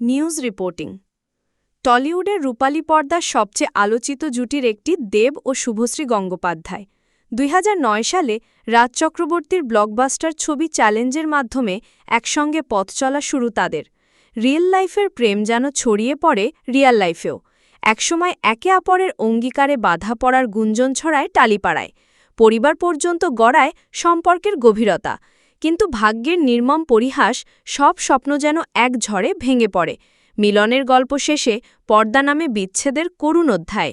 News reporting. টলিউডের রূপালী পর্দার সবচেয়ে আলোচিত জুটির একটি দেব ও শুভশ্রী গঙ্গোপাধ্যায়। দুই হাজার নয় সালে রাজ চক্রবর্তীর ব্লকবাস্টার ছবি চ্যালেঞ্জের মাধ্যমে একসঙ্গে পথ চলা শুরু তাদের। রিয়েল লাইফের প্রেম যেন ছড়িয়ে পড়ে রিয়াল লাইফেও। একসময় একে অপরের অঙ্গীকারে বাধা পড়ার গুঞ্জন ছড়ায় টালিপাড়ায়। পরিবার পর্যন্ত গড়ায় সম্পর্কের গভীরতা। কিন্তু ভাগ্যের নির্মম পরিহাস সব স্বপ্ন যেন এক ঝড়ে ভেঙে পড়ে। মিলনের গল্প শেষে পর্দা নামে বিচ্ছেদের করুণ অধ্যায়।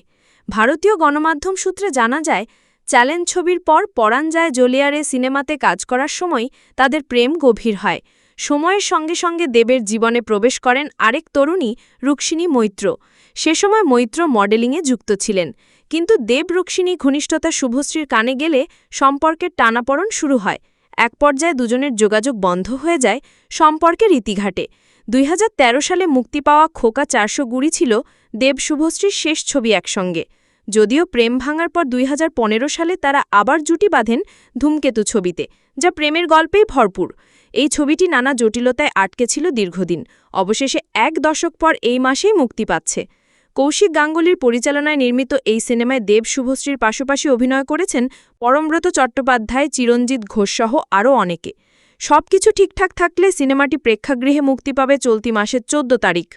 ভারতীয় গণমাধ্যম সূত্রে জানা যায়, চ্যালেঞ্জ ছবির পর পরাণ যায় জলিয়ারে সিনেমাতে কাজ করার সময় তাদের প্রেম গভীর হয়। সময়ের সঙ্গে সঙ্গে দেবের জীবনে প্রবেশ করেন আরেক তরুণী, রুক্মিণী মৈত্র। সে সময় মৈত্র মডেলিংয়ে যুক্ত ছিলেন। কিন্তু দেব, রুক্মিণী ঘনিষ্ঠতা শুভশ্রীর কানে গেলে সম্পর্কের টানাপড়ন শুরু হয়। এক পর্যায়ে দুজনের যোগাযোগ বন্ধ হয়ে যায় সম্পর্কের ইতিঘাটে। দুই হাজার তেরো সালে মুক্তি পাওয়া খোকা চারশো গুড়ি ছিল দেব শুভশ্রীর শেষ ছবি একসঙ্গে। যদিও প্রেম ভাঙার পর দুই হাজার পনেরো সালে তারা আবার জুটি বাঁধেন ধূমকেতু ছবিতে, যা প্রেমের গল্পেই ভরপুর। এই ছবিটি নানা জটিলতায় আটকে ছিল দীর্ঘদিন। অবশেষে এক দশক পর এই মাসেই মুক্তি পাচ্ছে। কৌশিক গাঙ্গুলির পরিচালনায় নির্মিত এই সিনেমায় দেব শুভশ্রীর পাশাপাশি অভিনয় করেছেন পরমব্রত চট্টোপাধ্যায়, চিরঞ্জিত ঘোষসহ আরও অনেকে। সবকিছু ঠিকঠাক থাকলে সিনেমাটি প্রেক্ষাগৃহে মুক্তি পাবে চলতি মাসের চোদ্দ তারিখ।